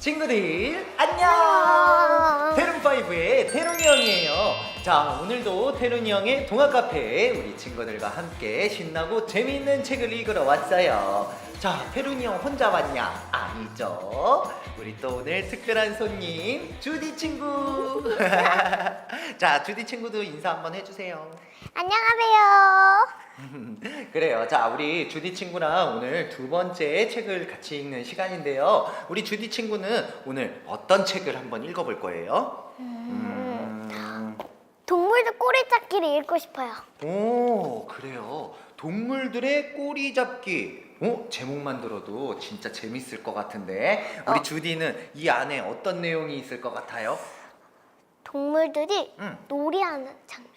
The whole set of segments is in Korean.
친구들 안녕! 테룬파이브의 테룬이 형이에요. 자 오늘도 테룬이 형의 동화 카페에 우리 친구들과 함께 신나고 재미있는 책을 읽으러 왔어요. 자 테룬이 형 혼자 왔냐? 아니죠. 우리 또 오늘 특별한 손님 주디 친구 자 주디 친구도 인사 한번 해주세요 안녕하세요. 그래요. 자, 우리 주디 친구랑 오늘 두 번째 책을 같이 읽는 시간인데요. 우리 주디 친구는 오늘 어떤 책을 한번 읽어볼 거예요? 음, 동물들 꼬리 잡기를 읽고 싶어요. 오, 그래요. 동물들의 꼬리 잡기. 어? 제목만 들어도 진짜 재밌을 것 같은데. 우리 어. 주디는 이 안에 어떤 내용이 있을 것 같아요? 동물들이 음. 놀이하는 장면.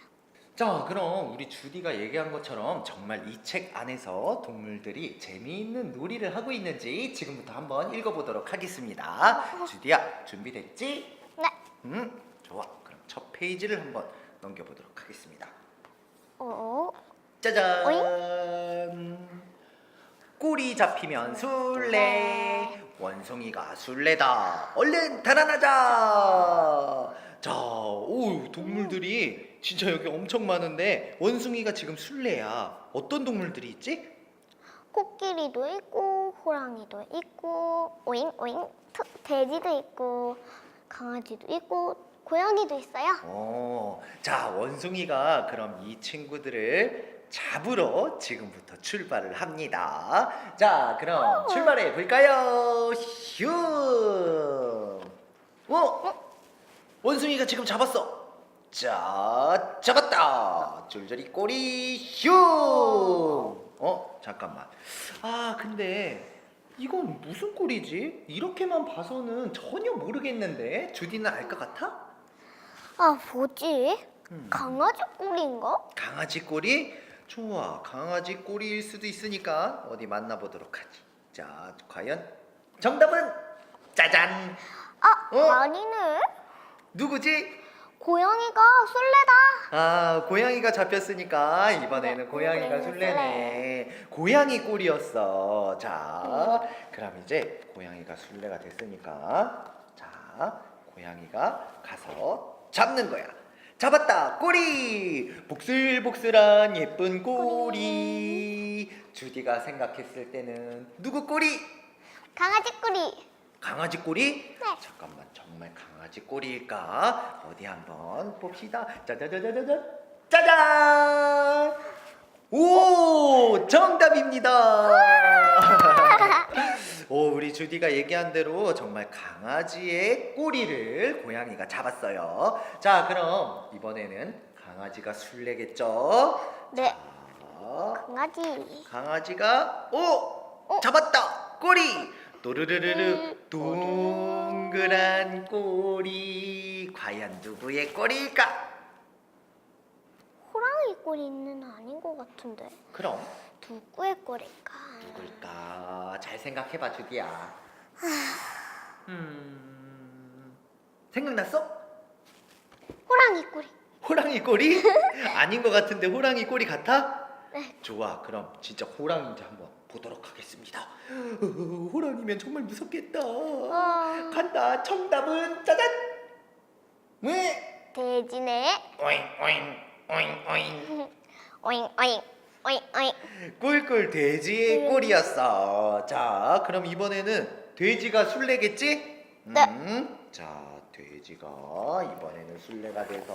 자, 그럼 우리 주디가 얘기한 것처럼 정말 이 책 안에서 동물들이 재미있는 놀이를 하고 있는지 지금부터 한번 읽어보도록 하겠습니다. 주디야, 준비됐지? 네. 음, 좋아. 그럼 첫 페이지를 한번 넘겨보도록 하겠습니다. 어. 짜잔! 꼬리 잡히면 술래. 원숭이가 술래다. 얼른 달아나자. 자, 오, 동물들이 진짜 여기 엄청 많은데 원숭이가 지금 술래야. 어떤 동물들이 있지? 코끼리도 있고 호랑이도 있고 오잉 오잉 트- 돼지도 있고 강아지도 있고 고양이도 있어요. 어, 자, 원숭이가 그럼 이 친구들을 잡으러 지금부터 출발을 합니다. 자, 그럼 출발해 볼까요? 슝! 어? 원숭이가 지금 잡았어. 자, 잡았다. 줄줄이 꼬리 슝! 어, 잠깐만. 아, 근데 이건 무슨 꼬리지? 이렇게만 봐서는 전혀 모르겠는데. 주디는 알 것 같아? 아 뭐지? 음. 강아지 꼬리인가? 강아지 꼬리? 좋아. 강아지 꼬리일 수도 있으니까 어디 만나보도록 하지. 자, 과연 정답은 짜잔. 아 어? 아니네. 누구지? 고양이가 술래다. 아, 고양이가 잡혔으니까 이번에는 네, 고양이가 술래네. 고양이 꼬리였어. 자, 그럼 이제 고양이가 술래가 됐으니까 자, 고양이가 가서 잡는 거야. 잡았다. 꼬리. 복슬복슬한 예쁜 꼬리. 주디가 생각했을 때는 누구 꼬리? 강아지 꼬리. 강아지 꼬리? 네. 잠깐만 정말 강아지 꼬리일까? 어디 한번 봅시다. 짜자자자자자. 짜잔! 오 정답입니다. 오 우리 주디가 얘기한 대로 정말 강아지의 꼬리를 고양이가 잡았어요. 자 그럼 이번에는 강아지가 술래겠죠? 네. 자, 강아지. 강아지가 오 잡았다 꼬리 또르르르르 동그란 꼬리 과연 누구의 꼬리일까? 호랑이 꼬리는 아닌 것 같은데. 그럼 누구의 꼬리일까? 누굴까? 잘 생각해봐 주디야. 음 생각났어? 호랑이 꼬리. 호랑이 꼬리? 아닌 것 같은데 호랑이 꼬리 같아? 네. 좋아 그럼 진짜 호랑이인지 한번 보도록 하겠습니다. 어, 호랑이면 정말 무섭겠다. 어, 간다. 정답은 짜잔. 왜? 돼지네. 오잉 오잉 오잉 오잉. 오잉 오잉 오잉 오잉. 꿀꿀 돼지의 꼴이었어. 자, 그럼 이번에는 돼지가 술래겠지? 네. 음, 자, 돼지가 이번에는 술래가 돼서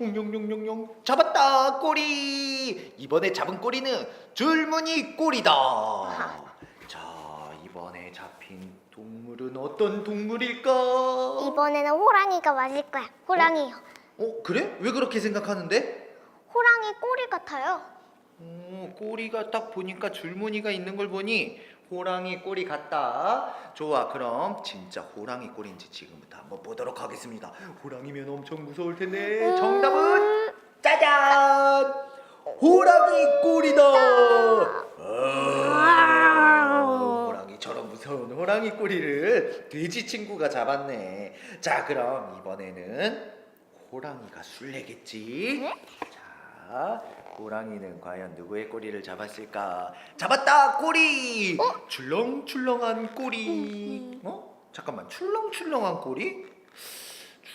웅룡룡룡룡 잡았다 꼬리. 이번에 잡은 꼬리는 줄무늬 꼬리다. 자, 이번에 잡힌 동물은 어떤 동물일까? 이번에는 호랑이가 맞을 거야. 호랑이요. 어, 그래? 왜 그렇게 생각하는데? 호랑이 꼬리 같아요. 오, 꼬리가 딱 보니까 줄무늬가 있는 걸 보니 호랑이 꼬리 같다. 좋아, 그럼 진짜 호랑이 꼬리인지 지금부터 한번 보도록 하겠습니다. 호랑이면 엄청 무서울 텐데 음. 정답은 짜잔! 호랑이 꼬리다. 아, 호랑이처럼 무서운 호랑이 꼬리를 돼지 친구가 잡았네. 자, 그럼 이번에는 호랑이가 술래겠지? 네? 자, 호랑이는 과연 누구의 꼬리를 잡았을까? 잡았다 꼬리! 출렁출렁한 꼬리. 어? 잠깐만 출렁출렁한 꼬리?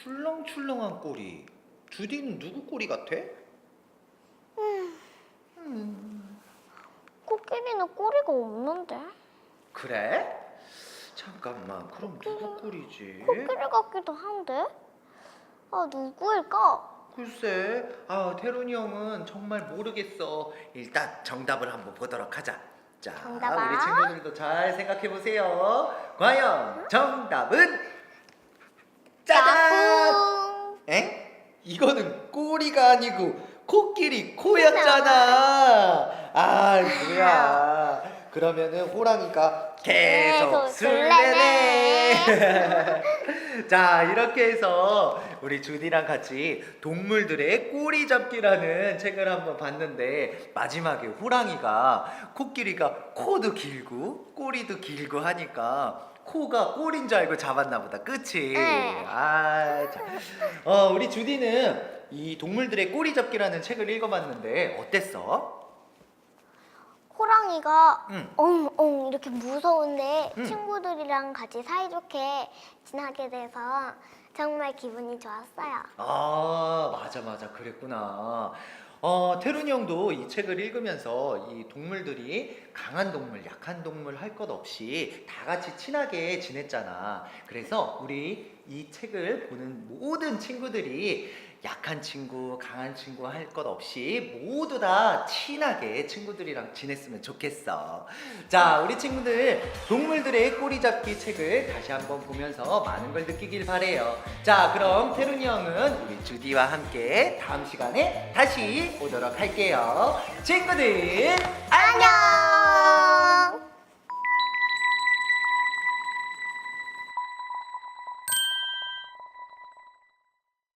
출렁출렁한 꼬리. 주디는 누구 꼬리 같아? 음, 코끼리는 꼬리가 없는데? 그래? 잠깐만 그럼 누구 꼬리지? 코끼리 같기도 한데? 아 누구일까? 글쎄, 아 태룬이 형은 정말 모르겠어. 일단 정답을 한번 보도록 하자. 자, 정답아? 우리 친구들도 잘 생각해 보세요. 과연 정답은 짜잔! 엥? 이거는 꼬리가 아니고 코끼리 코였잖아. 아, 뭐야? 그러면은 호랑이가 계속 계속. 자, 이렇게 해서 우리 주디랑 같이 동물들의 꼬리 잡기라는 책을 한번 봤는데 마지막에 호랑이가 코끼리가 코도 길고 꼬리도 길고 하니까 코가 꼬리인 줄 알고 잡았나 보다. 그치? 네. 아, 자. 어, 우리 주디는 이 동물들의 꼬리 잡기라는 책을 읽어봤는데 어땠어? 호랑이가 응. 엉엉 이렇게 무서운데 응. 친구들이랑 같이 사이좋게 지나게 돼서 정말 기분이 좋았어요. 아 맞아 맞아 그랬구나 어 태룬이 형도 이 책을 읽으면서 이 동물들이 강한 동물 약한 동물 할 것 없이 다 같이 친하게 지냈잖아 그래서 우리 이 책을 보는 모든 친구들이 약한 친구 강한 친구 할 것 없이 모두 다 친하게 친구들이랑 지냈으면 좋겠어. 자 우리 친구들 동물들의 꼬리 잡기 책을 다시 한번 보면서 많은 걸 느끼길 바래요. 자 그럼 태룬이 형은 우리 주디와 함께 다음 시간에 다시 오도록 할게요. 친구들 안녕